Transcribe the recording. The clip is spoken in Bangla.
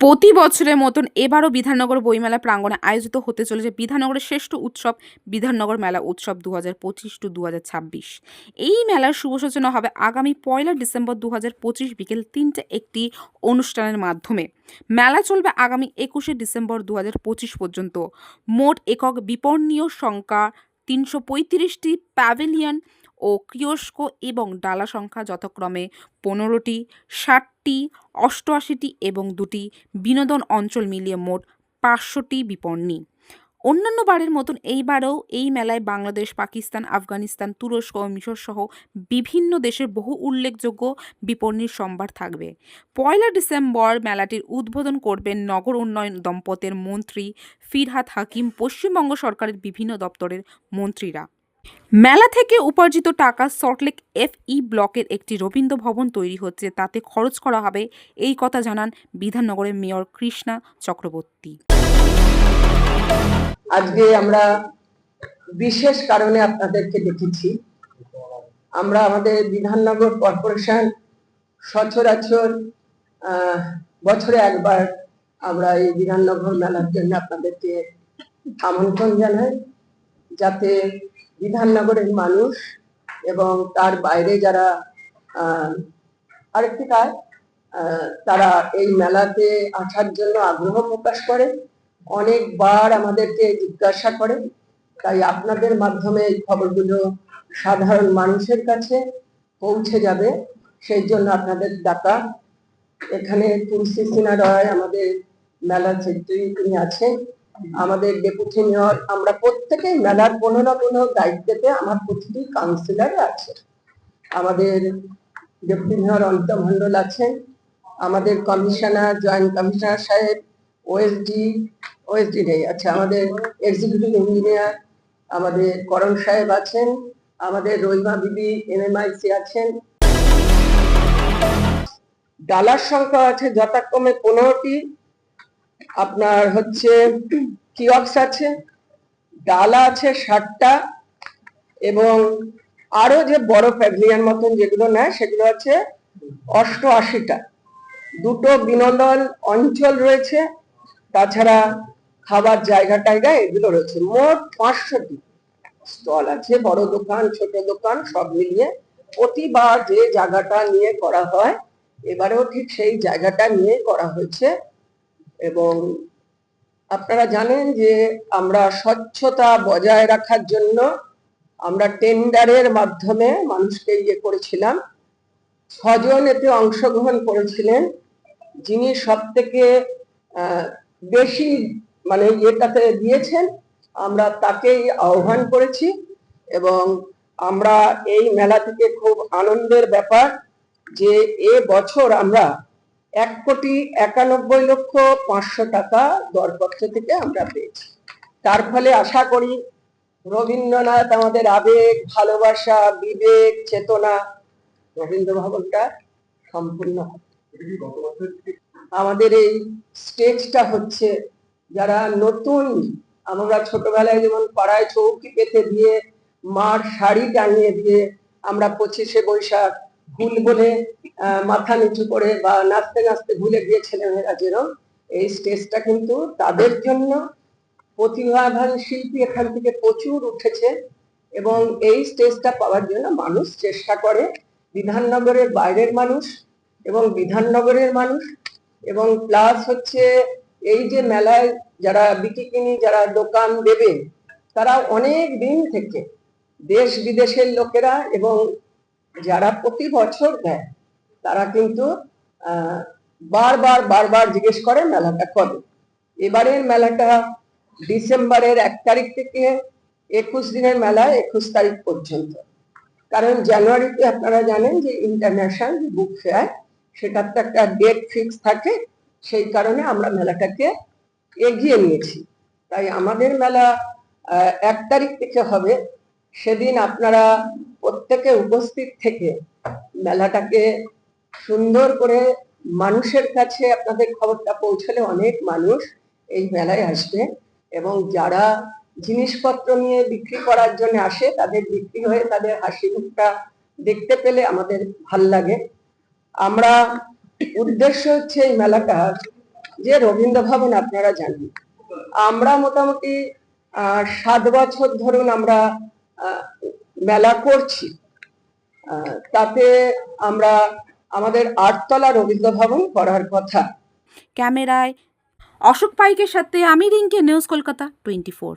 প্রতি বছরের মতন এবারও বিধাননগর বইমেলা প্রাঙ্গণে আয়োজিত হতে চলেছে বিধাননগরের শ্রেষ্ঠ উৎসব, বিধাননগর মেলা উৎসব দু হাজার পঁচিশ টু দু হাজার ছাব্বিশ। এই মেলার শুভ সূচনা হবে আগামী পয়লা ডিসেম্বর দু হাজার পঁচিশ বিকেল তিনটে একটি অনুষ্ঠানের মাধ্যমে। মেলা চলবে আগামী একুশে ডিসেম্বর দু হাজার পঁচিশ পর্যন্ত। মোট একক বিপণনীয় সংখ্যা তিনশো পঁয়ত্রিশটি প্যাভিলিয়ন ও কিয়স্ক এবং ডালা সংখ্যা যথাক্রমে পনেরোটি, ষাটটি, অষ্টআশিটি এবং দুটি বিনোদন অঞ্চল মিলিয়ে মোট পাঁচশোটি বিপণী। অন্যান্য বারের মতন এইবারেও এই মেলায় বাংলাদেশ, পাকিস্তান, আফগানিস্তান, তুরস্ক ও মিশর সহ বিভিন্ন দেশের বহু উল্লেখযোগ্য বিপণীর সম্ভার থাকবে। পয়লা ডিসেম্বর মেলাটির উদ্বোধন করবেন নগর উন্নয়ন দম্পতের মন্ত্রী ফিরহাদ হাকিম, পশ্চিমবঙ্গ সরকারের বিভিন্ন দপ্তরের মন্ত্রীরা। মেলা থেকে উপার্জিত টাকা সল্টলেক এফ ই ব্লকের একটি রবীন্দ্র ভবন তৈরি হচ্ছে। তাতে খরচ করা হবে, এই কথা জানান বিধাননগরের মেয়র কৃষ্ণা চক্রবর্তী। আজকে আমরা বিশেষ কারণে আপনাদেরকে দেখেছি। আমরা আমাদের বিধাননগর কর্পোরেশন সচরাচর বছরে একবার আমরা এই বিধাননগর মেলার জন্য আপনাদেরকে আমন্ত্রণ জানাই। যাতে বিধাননগরের মানুষ এবং তার বাইরে যারা আরেকটি কাজ তারা এই মেলাতে আসার জন্য আগ্রহ প্রকাশ করে, অনেকবার আমাদেরকে জিজ্ঞাসা করে। তাই আপনাদের মাধ্যমে এই খবরগুলো সাধারণ মানুষের কাছে পৌঁছে যাবে। সেই জন্য আপনাদের ডাকা। এখানে তুলসী সিনহা রয় আমাদের মেলা সেক্রেটারি তিনি আছেন। আমাদের ডেপুটি মেয়র আমরা প্রত্যেকেই মেলার কোনো না কোনো দায়িত্বেতে আমার প্রতিটি কাউন্সিলর আছে। আমাদের ডেপুটি মেয়র অনিতা মন্ডল আছেন, আমাদের কমিশনার জয়েন্ট কমিশনার সাহেব ওএসডি ওএসডি নেই আচ্ছা আমাদের এক্সিকিউটিভ ইঞ্জিনিয়ার আমাদের করণ সাহেব আছেন, আমাদের রহিমা বিবি এমএমআইসি আছেন। ডালার সংখ্যা আছে যথাক্রমে পনেরোটি। আপনার হচ্ছে কিয়ক্স আছে, ডালা আছে ষাটটা, এবং আরও যে বড় প্যাভিলিয়ন মতন যেগুলো নেয় সেগুলো আছে অষ্টআশিটা। দুটো বিনোদন অঞ্চল রয়েছে, তাছাড়া খাবার জায়গা টায়গা এগুলো রয়েছে। মোট পাঁচশোটি স্টল আছে, বড় দোকান, ছোট দোকান, সব মিলিয়ে। প্রতিবার যে জায়গাটা নিয়ে করা হয়, এবারেও ঠিক সেই জায়গাটা নিয়ে করা হয়েছে। এবং আপনারা জানেন যে আমরা স্বচ্ছতা বজায় রাখার জন্য আমরা টেন্ডারের মাধ্যমে মানুষকে ইয়ে করেছিলাম। ছজন এতে অংশগ্রহণ করেছিলেন, যিনি সব থেকে বেশি মানে ইয়েটাতে দিয়েছেন, আমরা তাকেই আহ্বান করেছি এবং আমরা এই মেলা থেকে খুব আনন্দের ব্যাপার যে এ বছর আমরা এক কোটি একানব্বই লক্ষ পাঁচশো টাকা দরপত্র থেকে আমরা পেয়েছি। তার ফলে আশা করি রবীন্দ্রনাথ আমাদের আবেগ, ভালোবাসা, বিবেক, চেতনা রবীন্দ্র ভবনটা সম্পূর্ণ আমাদের এই স্টেজটা হচ্ছে যারা নতুন, আমরা ছোটবেলায় যেমন পাড়ায় চৌকি পেতে দিয়ে মার শাড়ি টাঙিয়ে দিয়ে আমরা পঁচিশে বৈশাখ ভুল বলে মাথা নিচু করে বা নাচতে নাচতে ভুলে গিয়ে ছেলেমেয়েরা যেরকম এই স্টেজটা কিন্তু তাদের জন্য প্রতিভাবান শিল্পী এখান থেকে প্রচুর উঠেছে এবং এই স্টেজটা পাওয়ার জন্য মানুষ চেষ্টা করে। বিধাননগরের বাইরের মানুষ এবং বিধাননগরের মানুষ এবং প্লাস হচ্ছে এই যে মেলায় যারা বিকিকিনি যারা দোকান দেবে, তারা অনেক দিন থেকে দেশ বিদেশের লোকেরা এবং যারা প্রতি বছর দেয়, তারা কিন্তু বারবার বারবার জিজ্ঞেস করে মেলাটা কবে? এবারের মেলাটা ডিসেম্বরের এক তারিখ থেকে একুশ দিনের মেলা, একুশ তারিখ পর্যন্ত। কারণ জানুয়ারিতে আপনারা জানেন যে ইন্টারন্যাশনাল বুক ফেয়ার সেটার তো একটা ডেট ফিক্স থাকে, সেই কারণে আমরা মেলাটাকে এগিয়ে নিয়েছি। তাই আমাদের মেলা এক তারিখ থেকে হবে। সেদিন আপনারা প্রত্যেকে উপস্থিত থেকে মেলাটাকে সুন্দর করে মানুষের কাছে আপনাদের খবরটা পৌঁছলে অনেক মানুষ এই মেলায় আসবে এবং যারা জিনিসপত্র নিয়ে বিক্রি করার জন্য আসে, তাদের বিক্রি হয়ে তাদের হাসি মুখটা দেখতে পেলে আমাদের ভালো লাগে। আমরা উদ্দেশ্য হচ্ছে এই মেলাটা যে রবীন্দ্র ভবন আপনারা জানেন। আমরা মোটামুটি সাত বছর ধরুন আমরা মেলা করছি। তাতে আমরা আমাদের আটতলা রবীন্দ্র ভবন করার কথা। ক্যামেরায় অশোক পাইকের সাথে আমি রিঙ্কে, নিউজ কলকাতা টোয়েন্টি ফোর।